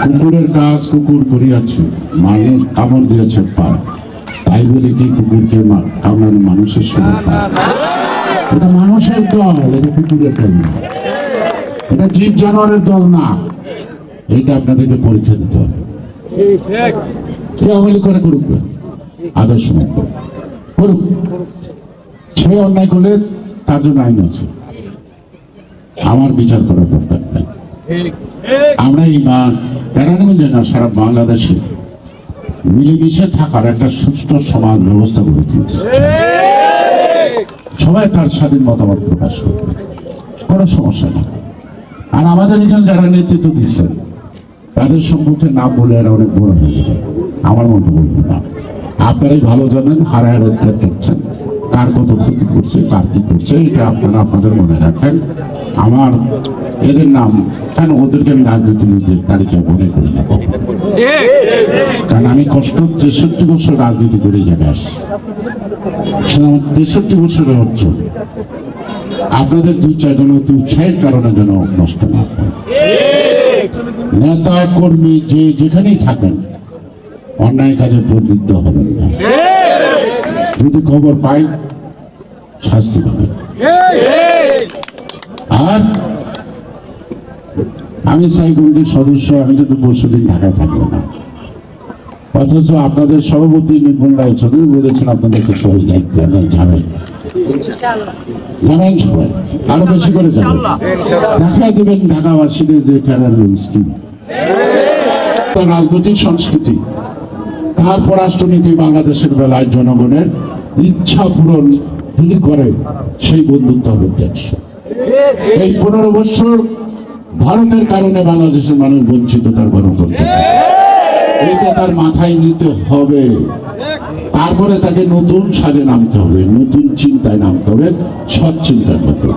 কুকুরের কাজ কুকুর করিয়াছে, মানুষ কামড় দিয়েছে পায়। তাই বলে কি কুকুরকে কামড়ানো মানুষের সুযোগ এটা মানুষের দল, এটা কুকুরের দল না। এটা জীব জানোয়ারের দল না। এইটা আপনাদেরকে পরীক্ষা দিতে হবে। কে অমলি করে করুক আদর্শ করুক। সে অন্যায় করলে তার জন্য আইন আছে। আমার বিচার করার দরকার নাই। আমরা এই কেরানীগঞ্জে না, সারা বাংলাদেশে মিলেমিশে থাকার একটা সুষ্ঠু সমাজ ব্যবস্থা গড়ে তুলতে সবাই তার স্বাধীন মতামত প্রকাশ করবে কোনো সমস্যা নেই। আর আমাদের এখানে যারা নেতৃত্ব দিচ্ছেন, তাদের সম্পর্কে নাম বলে এরা অনেক বড় হয়ে যাবে। আমার মতো বলব না। আপনারাই ভালো জানেন, হারায় হারে উদ্ধার করছেন। কার কত ক্ষতি করছে, কার কি করছে, এটা আপনারা আপনাদের মনে রাখেন। আমার এদের নাম, কেন ওদেরকে আমি রাজনীতিবিদদের তালিকায় মনে করি না। কারণ আমি কষ্ট তেষট্টি বছর রাজনীতি করে জায়গায় আসছি। তেষট্টি বছরের অর্জন আপনাদের দুই চারজন অতি উৎসাহের কারণে যেন নষ্ট না নেতা, কর্মী, যে যেখানেই থাকেন, অন্যায় কাজে প্রবৃত্ত হবেন না। যদি খবর পাই, শাস্তি পাবেন আর আমি সাইগুলির সদস্য, আমি কিন্তু পরশু দিন ঢাকায় থাকব না। অথচ আপনাদের সভাপতি নিপুণ রায় চৌধুরী বলেছেন আপনাদেরকে সবাই দায়িত্ব নেই যাবেন যাবেন সবাই, আরও বেশি করে যাবেন দেখাই দেবেন ঢাকাবাসীদের যে খেলার স্কিম রাজনৈতিক সংস্কৃতি তার পররাষ্ট্রনীতি বাংলাদেশের বেলায় জনগণের ইচ্ছা পূরণ তিনি করে, সেই বন্ধুত্ব হবে এই পনেরো বছর ভারতের কারণে বাংলাদেশের মানুষ বঞ্চিত, তার গণতন্ত্র। এটা তার মাথায় নিতে হবে। তারপরে তাকে নতুন সাজে নামতে হবে, নতুন চিন্তায় নামতে হবে, সৎ চিন্তার মধ্যে